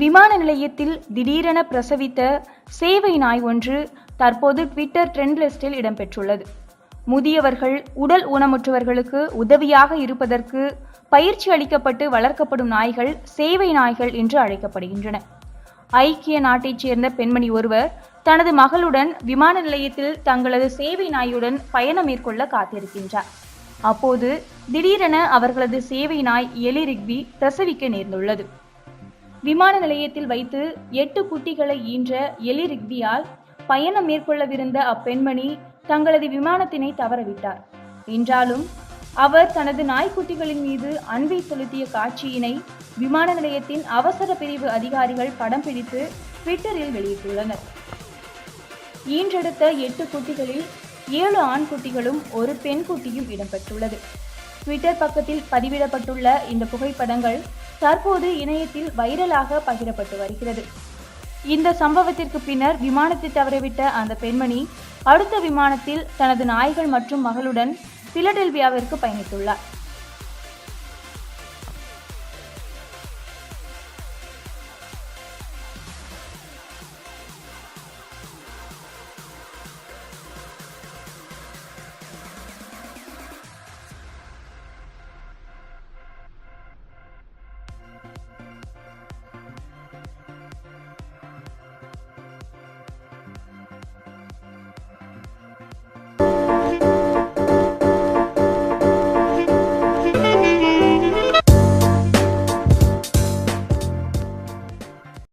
விமான நிலையத்தில் திடீரென பிரசவித்த சேவை நாய் ஒன்று தற்போது ட்விட்டர் ட்ரெண்ட் லிஸ்டில் இடம்பெற்றுள்ளது. முதியவர்கள் உடல் ஊனமுற்றவர்களுக்கு உதவியாக இருப்பதற்கு பயிற்சி அளிக்கப்பட்டு வளர்க்கப்படும் நாய்கள் சேவை நாய்கள் என்று அழைக்கப்படுகின்றன. ஐக்கிய நாட்டைச் சேர்ந்த பெண்மணி ஒருவர் தனது மகளுடன் விமான நிலையத்தில் தங்களது சேவை நாயுடன் பயணம் மேற்கொள்ள காத்திருக்கின்றார். அப்போது திடீரென அவர்களது சேவை நாய் எலி ரிக்பி பிரசவிக்க நேர்ந்துள்ளது. விமான நிலையத்தில் வைத்து எட்டு குட்டிகளை ஈன்ற எலி ரிக்தியால் பயணம் மேற்கொள்ளவிருந்த அப்பெண்மணி தங்களது விமானத்தினை தவறவிட்டார். என்றாலும் அவர் தனது நாய்க்குட்டிகளின் மீது அன்பை செலுத்திய காட்சியினை விமான நிலையத்தின் அவசர பிரிவு அதிகாரிகள் படம் பிடித்து ட்விட்டரில் வெளியிட்டுள்ளனர். ஈன்றெடுத்த எட்டு குட்டிகளில் ஏழு ஆண் குட்டிகளும் ஒரு பெண் குட்டியும் இடம்பெற்றுள்ளது. ட்விட்டர் பக்கத்தில் பதிவிடப்பட்டுள்ள இந்த புகைப்படங்கள் தற்போது இணையத்தில் வைரலாக பகிரப்பட்டு வருகிறது. இந்த சம்பவத்திற்கு பின்னர் விமானத்தை தவறவிட்ட அந்த பெண்மணி அடுத்த விமானத்தில் தனது நாய்கள் மற்றும் மகளுடன் பிலடெல்வியாவிற்கு பயணித்துள்ளார்.